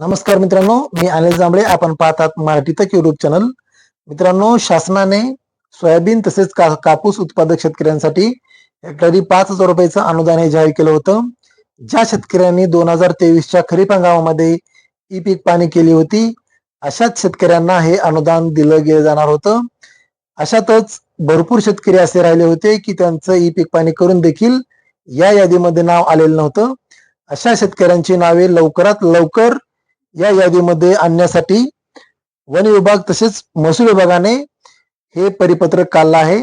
नमस्कार मित्रांनो मी अनिल जांभळे. आपण पाहतात मराठी तक युट्यूब चॅनल मित्रांनो शासनाने सोयाबीन तसेच का कापूस उत्पादक शेतकऱ्यांसाठी हेक्टरी पाच हजार रुपयाचं अनुदान हे जाहीर केलं होतं. ज्या शेतकऱ्यांनी दोन हजार तेवीसच्या खरीप हंगामामध्ये ई पीक पाणी केली होती अशाच शेतकऱ्यांना हे अनुदान दिलं गेलं जाणार होतं. अशातच भरपूर शेतकरी असे राहिले होते की त्यांचं ई पीक पाणी करून देखील या यादीमध्ये नाव आलेलं नव्हतं. अशा शेतकऱ्यांची नावे लवकरात लवकर या यादीमध्ये आणण्यासाठी वन विभाग तसेच महसूल विभागाने हे परिपत्रक काढलं आहे.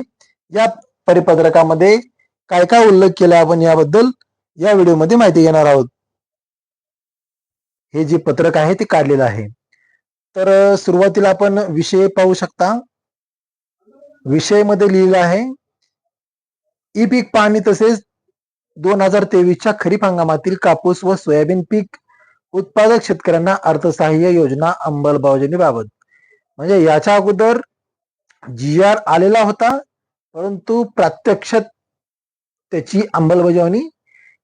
या परिपत्रकामध्ये काय काय उल्लेख केला आपण याबद्दल या व्हिडिओमध्ये माहिती घेणार आहोत. हे जे पत्रक आहे ते काढलेलं आहे. तर सुरुवातीला आपण विषय पाहू शकता. विषयमध्ये लिहिलं आहे ई पीक पाणी तसेच दोन हजार तेवीसच्या खरीप हंगामातील कापूस व सोयाबीन पीक उत्पादक शेतकऱ्यांना अर्थसहाय्य योजना अंमलबजावणीबाबत. म्हणजे याच्या अगोदर जी आर आलेला होता परंतु प्रत्यक्षात त्याची अंमलबजावणी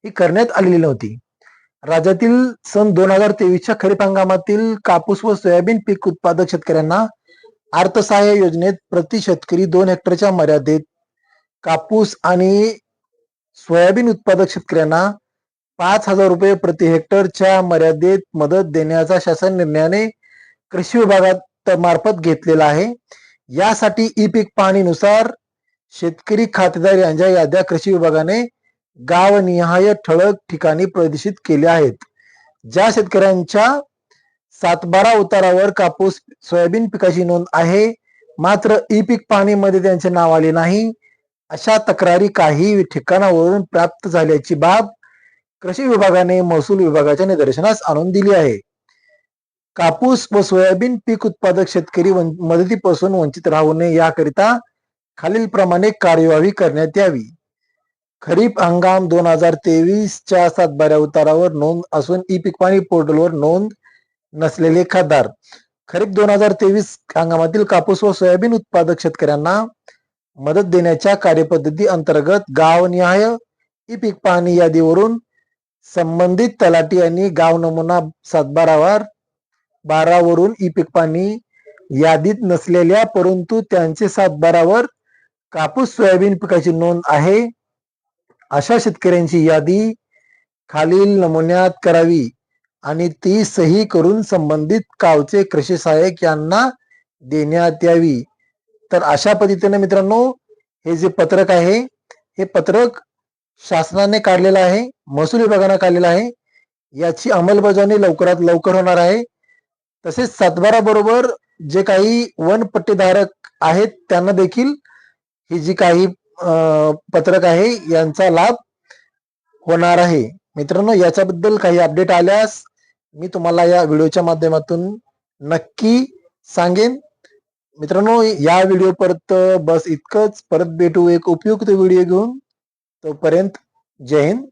ही करण्यात आलेली नव्हती. राज्यातील सन दोन हजार तेवीसच्या खरीप हंगामातील कापूस व सोयाबीन पीक उत्पादक शेतकऱ्यांना अर्थसहाय्य योजनेत प्रति शेतकरी दोन हेक्टरच्या मर्यादेत कापूस आणि सोयाबीन उत्पादक शेतकऱ्यांना पाच हजार रुपये प्रति हेक्टरच्या मर्यादेत मदत देण्याचा शासन निर्णयाने कृषी विभागात मार्फत घेतलेला आहे. यासाठी ई पीक पाहणीनुसार शेतकरी खातेदार यांच्या याद्या कृषी विभागाने गावनिहाय ठळक ठिकाणी प्रदर्शित केल्या आहेत. ज्या शेतकऱ्यांच्या सातबारा उतारावर कापूस सोयाबीन पिकाची नोंद आहे मात्र ई पीक पाहणीमध्ये त्यांचे नाव आले नाही. अशा तक्रारी काही ठिकाणावरून प्राप्त झाल्याची बाब कृषी विभागाने महसूल विभागाच्या निदर्शनास आणून दिली आहे. कापूस व सोयाबीन पीक उत्पादक शेतकरी मदतीपासून वंचित राहू नये याकरिता खालील प्रमाणे कार्यवाही करण्यात यावी. खरीप हंगाम दोन हजार तेवीसच्या सातबाऱ्या उतारावर नोंद असून ई पीक पाणी पोर्टलवर नोंद नसलेले खासदार. खरीप दोन हजार तेवीस हंगामातील कापूस व सोयाबीन उत्पादक शेतकऱ्यांना मदत देण्याच्या कार्यपद्धती अंतर्गत गावनिहाय ई पीक पाहणी यादीवरून संबंधित तलाठी यांनी गाव नमुना सातबारावर बारावरून ई पीक पाणी यादीत नसलेल्या परंतु त्यांचे सातबारावर कापूस सोयाबीन पिकाची नोंद आहे. अशा शेतकऱ्यांची यादी खालील नमुन्यात करावी आणि ती सही करून संबंधित गावचे कृषी सहाय्यक यांना देण्यात यावी. तर अशा पद्धतीने मित्रांनो हे जे पत्रक आहे हे पत्रक शासनाने काढलेलं आहे महसूल विभागाने काढलेला आहे. याची अंमलबजावणी लवकरात लवकर होणार आहे. तसेच सातबारा बरोबर जे काही वन पट्टेधारक आहेत त्यांना देखील ही जी काही पत्रक आहे यांचा लाभ होणार आहे. मित्रांनो याच्याबद्दल काही अपडेट आल्यास मी तुम्हाला या व्हिडिओच्या माध्यमातून नक्की सांगेन. मित्रांनो या व्हिडिओ परत बस इतकंच. परत भेटू एक उपयुक्त व्हिडिओ घेऊन. तोपर्यंत जय हिंद.